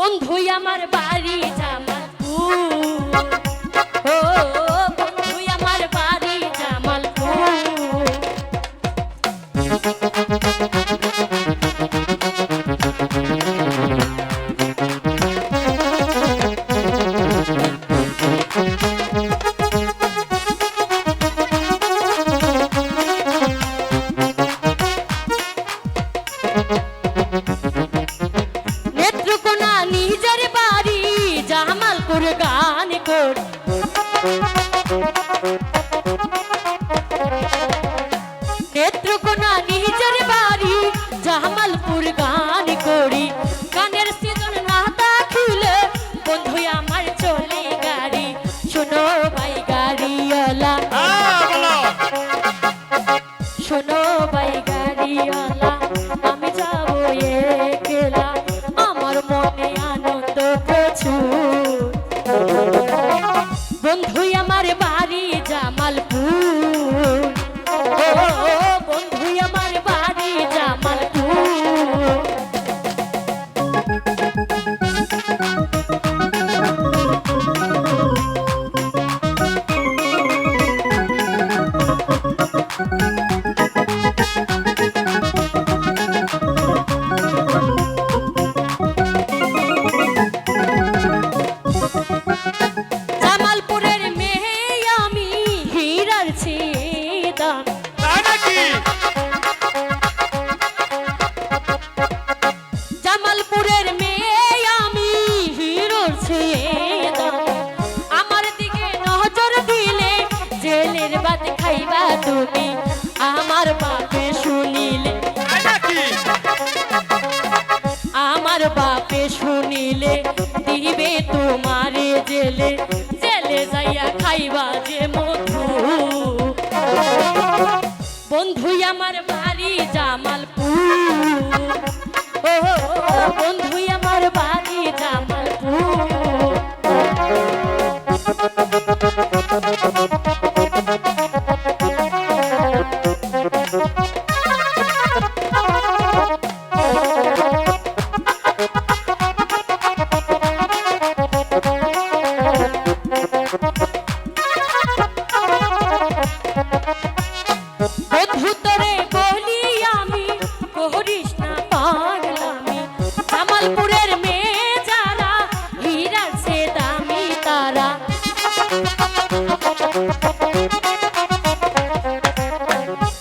বন্ধুই আমার বাড়ি জামালপুর। জামালপুর গান তোমারে জেলে জেলে যাইয়া খাইবা যে মধু। বন্ধু আমার বাড়ি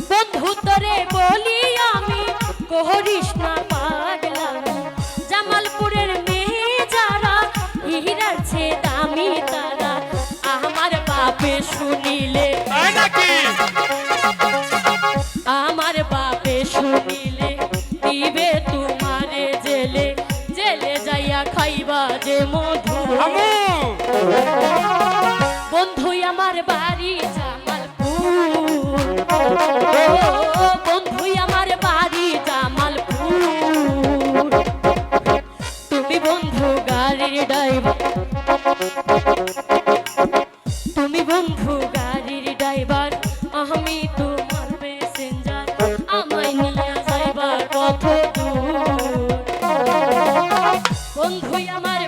বন্ধু তোরে বলি আমি করিস না পাগলামি জামালপুরের মেয়ে যারা হীরা সে দামি তারা। আমার বাপে শুনিলে আমার বাপে শুনিলে দিবে তোমারে জেলে। জেলে যাইয়া খাইবা যে মধু। বাড়ি জামালপুর। বন্ধু আমার বাড়ি জামালপুর। তুমি বন্ধু গাড়ির ড্রাইভার। তুমি বন্ধু গাড়ির ড্রাইভার। আমি তোমার প্যাসেঞ্জার আমায় নিয়ে যাইবার কত দূর। বন্ধু আমার